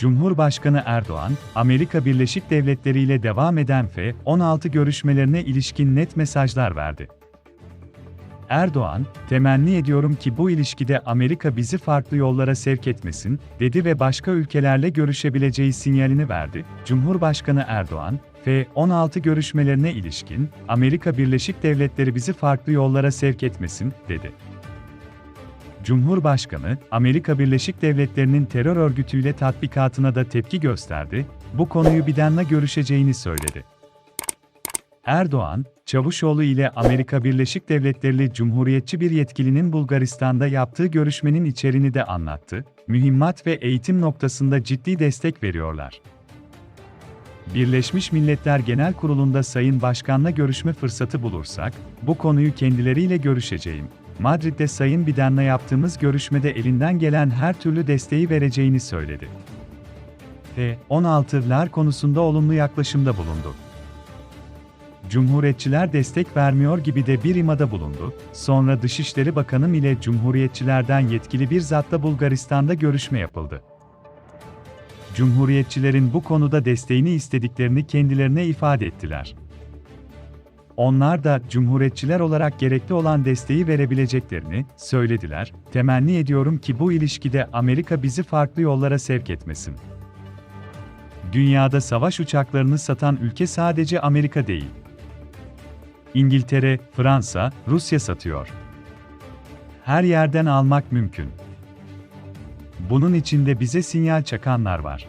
Cumhurbaşkanı Erdoğan, Amerika Birleşik Devletleri ile devam eden F-16 görüşmelerine ilişkin net mesajlar verdi. Erdoğan, temenni ediyorum ki bu ilişkide Amerika bizi farklı yollara sevk etmesin, dedi ve başka ülkelerle görüşebileceği sinyalini verdi. Cumhurbaşkanı Erdoğan, F-16 görüşmelerine ilişkin, Amerika Birleşik Devletleri bizi farklı yollara sevk etmesin, dedi. Cumhurbaşkanı, Amerika Birleşik Devletleri'nin terör örgütüyle tatbikatına da tepki gösterdi, bu konuyu Biden'la görüşeceğini söyledi. Erdoğan, Çavuşoğlu ile Amerika Birleşik Devletleri'li Cumhuriyetçi bir yetkilinin Bulgaristan'da yaptığı görüşmenin içeriğini de anlattı, mühimmat ve eğitim noktasında ciddi destek veriyorlar. Birleşmiş Milletler Genel Kurulu'nda Sayın Başkan'la görüşme fırsatı bulursak, bu konuyu kendileriyle görüşeceğim. Madrid'de Sayın Biden'la yaptığımız görüşmede elinden gelen her türlü desteği vereceğini söyledi. F-16'lar konusunda olumlu yaklaşımda bulundu. Cumhuriyetçiler destek vermiyor gibi de bir imada bulundu. Sonra Dışişleri Bakanım ile Cumhuriyetçilerden yetkili bir zatla Bulgaristan'da görüşme yapıldı. Cumhuriyetçilerin bu konuda desteğini istediklerini kendilerine ifade ettiler. Onlar da Cumhuriyetçiler olarak gerekli olan desteği verebileceklerini söylediler. Temenni ediyorum ki bu ilişkide Amerika bizi farklı yollara sevk etmesin. Dünyada savaş uçaklarını satan ülke sadece Amerika değil. İngiltere, Fransa, Rusya satıyor. Her yerden almak mümkün. Bunun içinde bize sinyal çakanlar var.